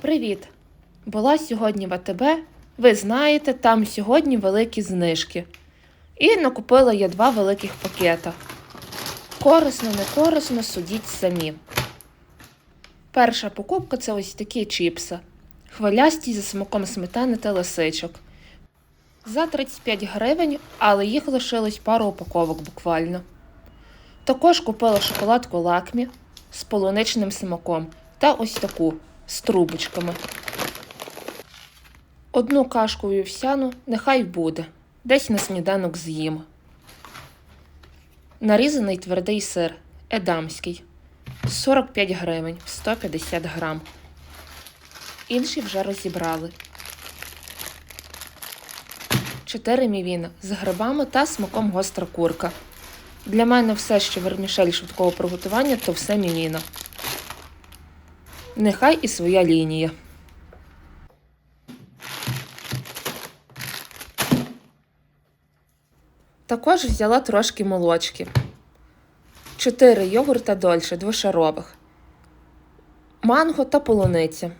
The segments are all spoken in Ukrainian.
Привіт! Була сьогодні в АТБ. Ви знаєте, там сьогодні великі знижки. І накупила я два великих пакета. Корисно, не корисно, судіть самі. Перша покупка це ось такі чіпси. Хвилясті зі смаком сметани та лисичок. За 35 гривень, але їх лишилось пару упаковок буквально. Також купила шоколадку лакмі з полуничним смаком та ось таку з трубочками. Одну кашку вівсяну нехай буде, десь на сніданок з'їм. Нарізаний твердий сир едамський 45 гривень 150 грам. Інші вже розібрали. 4 мівіна з грибами та смаком гостра курка. Для мене все, що вермішель швидкого приготування, то все мівіна. Нехай і своя лінія. Також взяла трошки молочки. Чотири йогурта дольше двошарових. Манго та полуниця.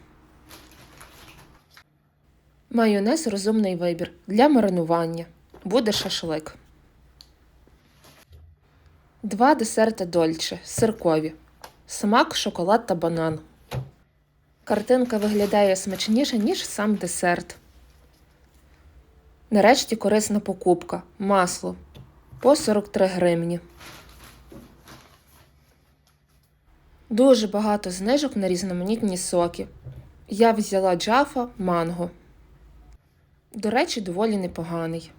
Майонез розумний вибір для маринування. Буде шашлик. Два десерти дольче сиркові. Смак, шоколад та банан. Картинка виглядає смачніше, ніж сам десерт. Нарешті корисна покупка. Масло по 43 гривні. Дуже багато знижок на різноманітні соки. Я взяла джафа манго. До речі, доволі непоганий.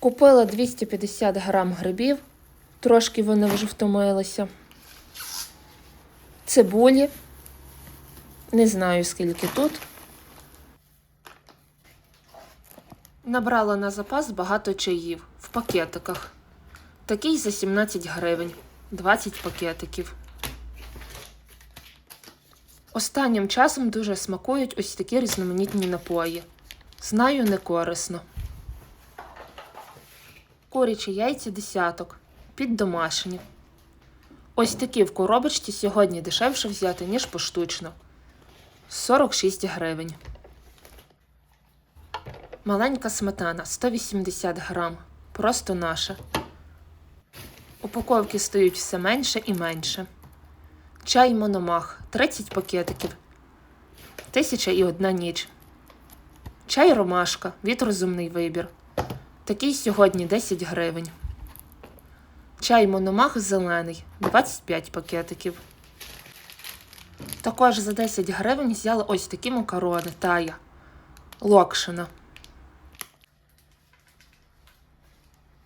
Купила 250 грам грибів, трошки вони вже втомилися. Цибулі. Не знаю, скільки тут. Набрала на запас багато чаїв в пакетиках. Такий за 17 гривень, 20 пакетиків. Останнім часом дуже смакують ось такі різноманітні напої. Знаю, не корисно. Курячі яйця десяток. Під домашні. Ось такі в коробочці сьогодні дешевше взяти, ніж поштучно. 46 гривень. Маленька сметана 180 грам. Просто наша. Упаковки стають все менше і менше. Чай Мономах 30 пакетиків. Тисяча і одна ніч. Чай Ромашка від розумний вибір. Такий сьогодні 10 гривень. Чай Мономах зелений 25 пакетиків. Також за 10 гривень взяла ось такі макарони тая. Локшина.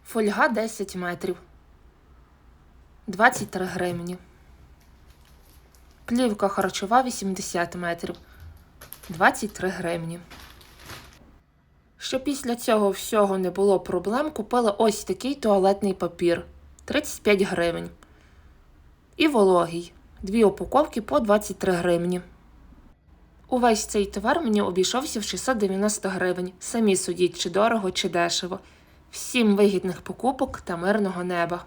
Фольга 10 метрів. 23 гривні. Плівка харчова 80 метрів. 23 гривні. Щоб після цього всього не було проблем, купила ось такий туалетний папір 35 гривень. І вологий. Дві упаковки по 23 гривні. Увесь цей товар мені обійшовся в 690 гривень. Самі судіть, чи дорого, чи дешево. Всім вигідних покупок та мирного неба.